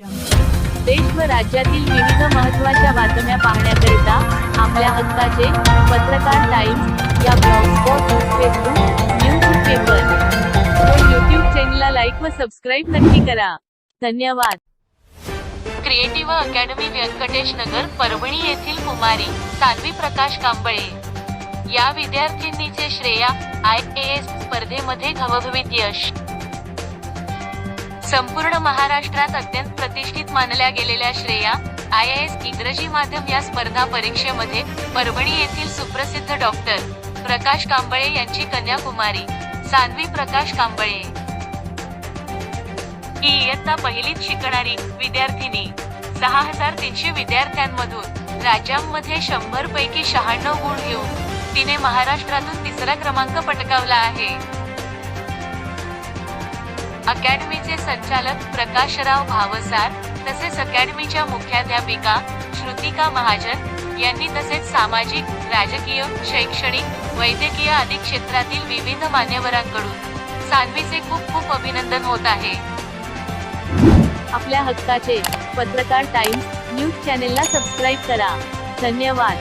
देश व राज्यातील विविध महत्त्वाच्या बातम्या पाहण्याकरिता आपल्या हक्काचे पत्रकार टाइम्स या ब्लॉगस्पॉट फेसबुक न्यूज पेपर. व यूट्यूब चॅनलला लाईक व सबस्क्राईब नक्की करा. धन्यवाद. क्रिएटिव्ह अकॅडमी व्यंकटेश नगर परभणी येथील कुमारी साध्वी प्रकाश कांबळे. या विद्यार्थिनीचे श्रेया आय ए एस स्पर्धेमध्ये घवघवीत यश. संपूर्ण महाराष्ट्रात अत्यंत प्रतिष्ठित मानल्या गेलेल्या श्रेया आय एस इंग्रजी माध्यम या स्पर्धा परीक्षेमध्ये परभणी येथील सुप्रसिद्ध डॉक्टर प्रकाश कांबळे यांची कन्याकुमारी सान्वी प्रकाश कांबळे. ही इयत्ता पहिलीत शिकणारी विद्यार्थिनी सहा हजार तीनशे विद्यार्थ्यांमधून राज्यांमध्ये शंभर पैकी शहाण्णव गुण घेऊन तिने महाराष्ट्रातून तिसरा क्रमांक पटकावला आहे. अकॅडमीचे संचालक प्रकाशराव भावसार तसेच अकॅडमीच्या मुख्याध्यापिका श्रुतिका महाजन यांनी तसेच सामाजिक राजकीय शैक्षणिक वैद्यकीय आदी क्षेत्रातील विविध मान्यवरांकडून सानवीचे खूप खूप अभिनंदन होत आहे. आपल्या हक्काचे पत्रकार टाइम्स न्यूज चॅनेलला सबस्क्राईब करा. धन्यवाद.